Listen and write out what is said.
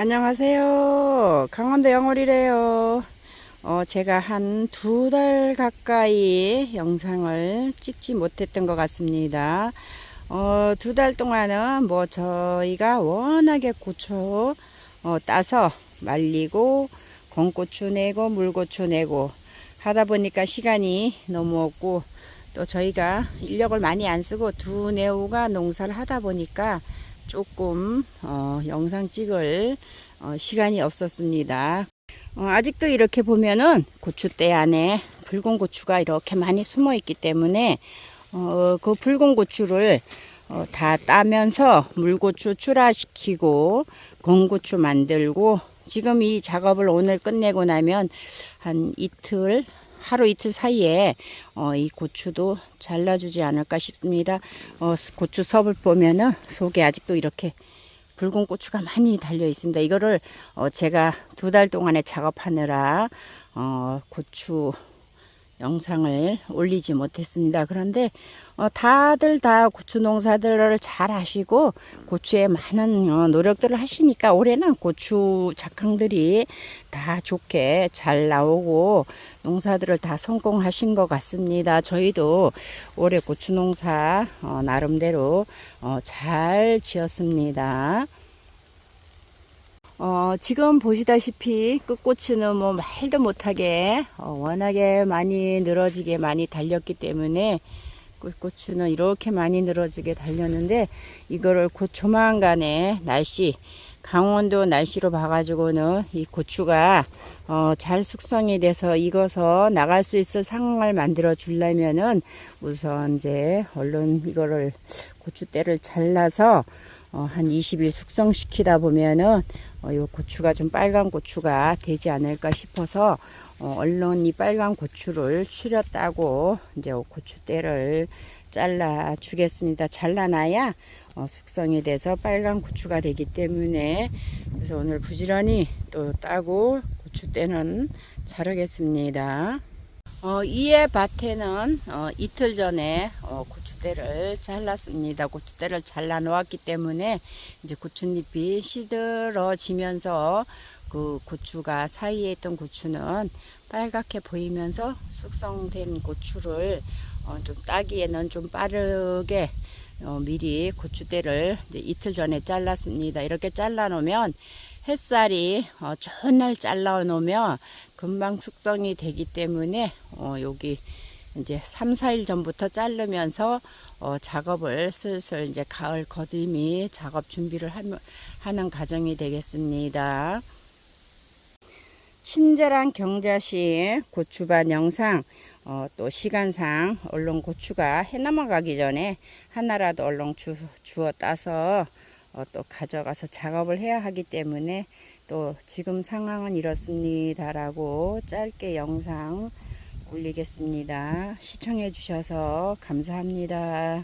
안녕하세요. 강원도 영월이래요. 어, 제가 한 두 달 가까이 영상을 찍지 못했던 것 같습니다. 어, 두 달 동안은 뭐 저희가 워낙에 고추 어, 따서 말리고 건고추 내고 물고추 내고 하다 보니까 시간이 너무 없고 또 저희가 인력을 많이 안 쓰고 두 내우가 농사를 하다 보니까 조금 어, 영상 찍을 어, 시간이 없었습니다. 어, 아직도 이렇게 보면은 고추대 안에 붉은 고추가 이렇게 많이 숨어 있기 때문에 어, 그 붉은 고추를 어, 다 따면서 물고추 출하시키고 건고추 만들고 지금 이 작업을 오늘 끝내고 나면 한 이틀 하루 이틀 사이에 어, 이 고추도 잘라주지 않을까 싶습니다. 어, 고추 섭을 보면은 속에 아직도 이렇게 붉은 고추가 많이 달려 있습니다. 이거를 어, 제가 두 달 동안에 작업하느라 어, 고추 영상을 올리지 못했습니다. 그런데 어, 다들 다 고추 농사들을 잘 하시고 고추에 많은 어, 노력들을 하시니까 올해는 고추 작황들이 다 좋게 잘 나오고 농사들을 다 성공하신 것 같습니다. 저희도 올해 고추 농사 어, 나름대로 어, 잘 지었습니다. 어, 지금 보시다시피 끝고추는 뭐 말도 못하게 어, 워낙에 많이 늘어지게 많이 달렸기 때문에 끝고추는 이렇게 많이 늘어지게 달렸는데 이거를 곧 조만간에 날씨 강원도 날씨로 봐가지고는 이 고추가 어, 잘 숙성이 돼서 익어서 나갈 수 있을 상황을 만들어 주려면은 우선 이제 얼른 이거를 고추대를 잘라서 어, 한 20일 숙성시키다 보면은 어, 요 고추가 좀 빨간 고추가 되지 않을까 싶어서 어, 얼른 이 빨간 고추를 추려 따고 이제 고추대를 잘라 주겠습니다. 잘라놔야 어, 숙성이 돼서 빨간 고추가 되기 때문에 그래서 오늘 부지런히 또 따고 고추대는 자르겠습니다. 어, 이에 밭에는 어, 이틀 전에 어, 고추대를 잘랐습니다. 고추대를 잘라 놓았기 때문에 이제 고추잎이 시들어지면서 그 고추가 사이에 있던 고추는 빨갛게 보이면서 숙성된 고추를 어, 좀 따기에는 좀 빠르게 어, 미리 고추대를 이제 이틀 전에 잘랐습니다. 이렇게 잘라 놓으면 햇살이 어, 좋은 날 잘라 놓으면 금방 숙성이 되기 때문에 어, 여기 이제 3, 4일 전부터 자르면서 어, 작업을 슬슬 이제 가을 거듬이 작업 준비를 하면, 하는 과정이 되겠습니다. 친절한 경자시 고추밭 영상 어, 또 시간상 얼른 고추가 해 넘어가기 전에 하나라도 얼른 주, 주워 따서 어, 또 가져가서 작업을 해야 하기 때문에 또 지금 상황은 이렇습니다라고 짧게 영상 올리겠습니다. 시청해 주셔서 감사합니다.